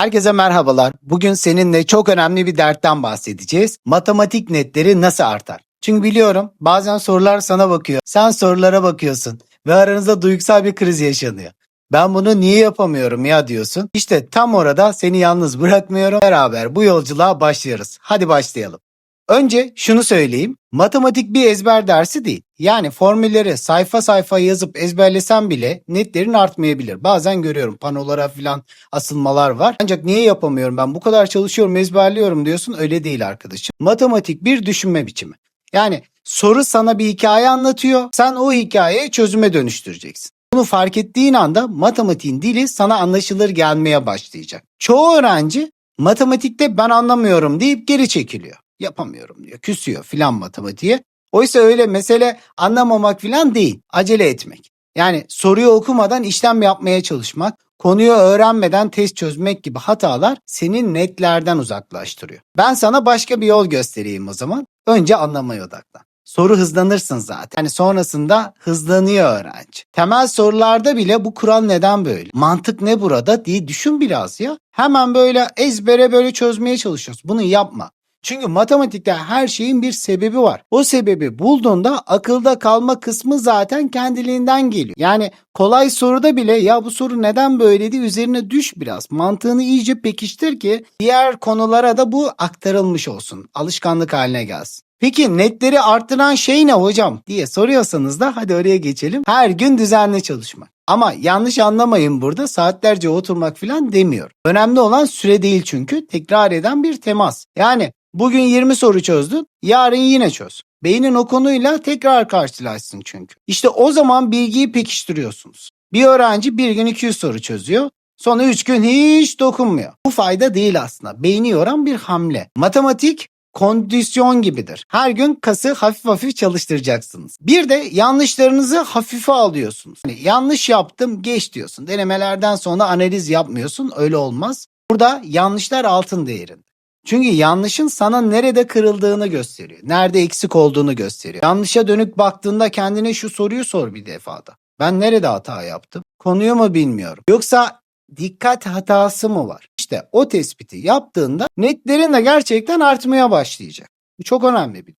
Herkese merhabalar. Bugün seninle çok önemli bir dertten bahsedeceğiz. Matematik netleri nasıl artar? Çünkü biliyorum bazen sorular sana bakıyor. Sen sorulara bakıyorsun ve aranızda duygusal bir kriz yaşanıyor. Ben bunu niye yapamıyorum ya diyorsun. İşte tam orada seni yalnız bırakmıyorum. Beraber bu yolculuğa başlıyoruz. Hadi başlayalım. Önce şunu söyleyeyim. Matematik bir ezber dersi değil. Yani formülleri sayfa sayfa yazıp ezberlesen bile netlerin artmayabilir. Bazen görüyorum panolara falan asılmalar var. Ancak niye yapamıyorum ben bu kadar çalışıyorum ezberliyorum diyorsun öyle değil arkadaşım. Matematik bir düşünme biçimi. Yani soru sana bir hikaye anlatıyor. Sen o hikayeyi çözüme dönüştüreceksin. Bunu fark ettiğin anda matematiğin dili sana anlaşılır gelmeye başlayacak. Çoğu öğrenci matematikte ben anlamıyorum deyip geri çekiliyor. Yapamıyorum diyor. Küsüyor filan matematiğe. Oysa öyle mesele anlamamak filan değil. Acele etmek. Yani soruyu okumadan işlem yapmaya çalışmak, konuyu öğrenmeden test çözmek gibi hatalar senin netlerden uzaklaştırıyor. Ben sana başka bir yol göstereyim o zaman. Önce anlamaya odaklan. Soru hızlanırsın zaten. Yani sonrasında hızlanıyor öğrenci. Temel sorularda bile bu kural neden böyle? Mantık ne burada diye düşün biraz ya. Hemen böyle ezbere böyle çözmeye çalışıyorsun. Bunu yapma. Çünkü matematikte her şeyin bir sebebi var. O sebebi bulduğunda akılda kalma kısmı zaten kendiliğinden geliyor. Yani kolay soruda bile ya bu soru neden böyleydi üzerine düş biraz. Mantığını iyice pekiştir ki diğer konulara da bu aktarılmış olsun. Alışkanlık haline gelsin. Peki netleri arttıran şey ne hocam diye soruyorsanız da hadi oraya geçelim. Her gün düzenli çalışmak. Ama yanlış anlamayın burada saatlerce oturmak falan demiyor. Önemli olan süre değil çünkü tekrar eden bir temas. Yani bugün 20 soru çözdün yarın yine çöz. Beynin o konuyla tekrar karşılaşsın çünkü. İşte o zaman bilgiyi pekiştiriyorsunuz. Bir öğrenci bir gün 200 soru çözüyor. Sonra 3 gün hiç dokunmuyor. Bu fayda değil aslında. Beyni yoran bir hamle. Matematik kondisyon gibidir. Her gün kası hafif hafif çalıştıracaksınız. Bir de yanlışlarınızı hafife alıyorsunuz. Yani yanlış yaptım geç diyorsun. Denemelerden sonra analiz yapmıyorsun. Öyle olmaz. Burada yanlışlar altın değerinde. Çünkü yanlışın sana nerede kırıldığını gösteriyor. Nerede eksik olduğunu gösteriyor. Yanlışa dönük baktığında kendine şu soruyu sor bir defada. Ben nerede hata yaptım? Konuyu mu bilmiyorum? Yoksa dikkat hatası mı var? İşte o tespiti yaptığında netlerin de gerçekten artmaya başlayacak. Bu çok önemli bir.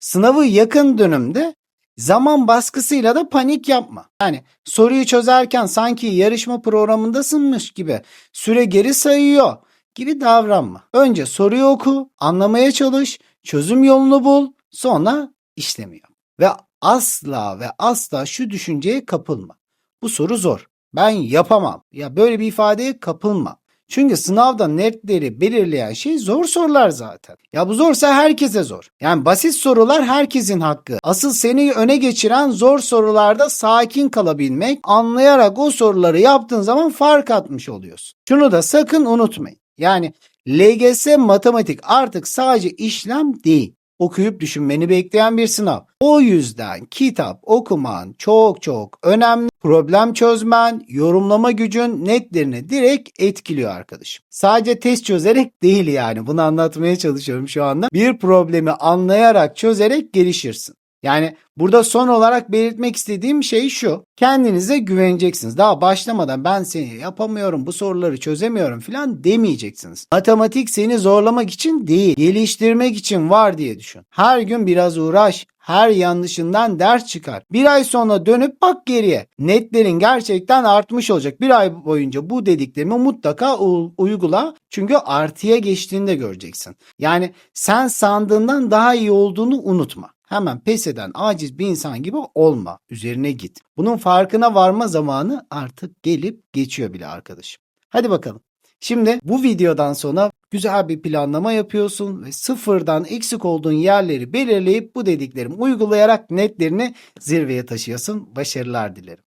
Sınavı yakın dönemde zaman baskısıyla da panik yapma. Yani soruyu çözerken sanki yarışma programındasınmış gibi süre geri sayıyor gibi davranma. Önce soruyu oku, anlamaya çalış, çözüm yolunu bul, sonra işlemi yap. Ve asla ve asla şu düşünceye kapılma. Bu soru zor. Ben yapamam. Ya böyle bir ifadeye kapılma. Çünkü sınavda netleri belirleyen şey zor sorular zaten. Ya bu zorsa herkese zor. Yani basit sorular herkesin hakkı. Asıl seni öne geçiren zor sorularda sakin kalabilmek, anlayarak o soruları yaptığın zaman fark atmış oluyorsun. Şunu da sakın unutmayın. Yani LGS matematik artık sadece işlem değil okuyup düşünmeni bekleyen bir sınav. O yüzden kitap okuman çok çok önemli. Problem çözmen, yorumlama gücün netlerini direkt etkiliyor arkadaşım. Sadece test çözerek değil yani bunu anlatmaya çalışıyorum şu anda. Bir problemi anlayarak çözerek gelişirsin. Yani burada son olarak belirtmek istediğim şey şu. Kendinize güveneceksiniz. Daha başlamadan ben seni yapamıyorum, bu soruları çözemiyorum falan demeyeceksiniz. Matematik seni zorlamak için değil, geliştirmek için var diye düşün. Her gün biraz uğraş, her yanlışından ders çıkar. Bir ay sonra dönüp bak geriye. Netlerin gerçekten artmış olacak. Bir ay boyunca bu dediklerimi mutlaka uygula. Çünkü artıya geçtiğinde göreceksin. Yani sen sandığından daha iyi olduğunu unutma. Hemen pes eden aciz bir insan gibi olma. Üzerine git. Bunun farkına varma zamanı artık gelip geçiyor bile arkadaşım. Hadi bakalım. Şimdi bu videodan sonra güzel bir planlama yapıyorsun ve sıfırdan eksik olduğun yerleri belirleyip bu dediklerimi uygulayarak netlerini zirveye taşıyorsun. Başarılar dilerim.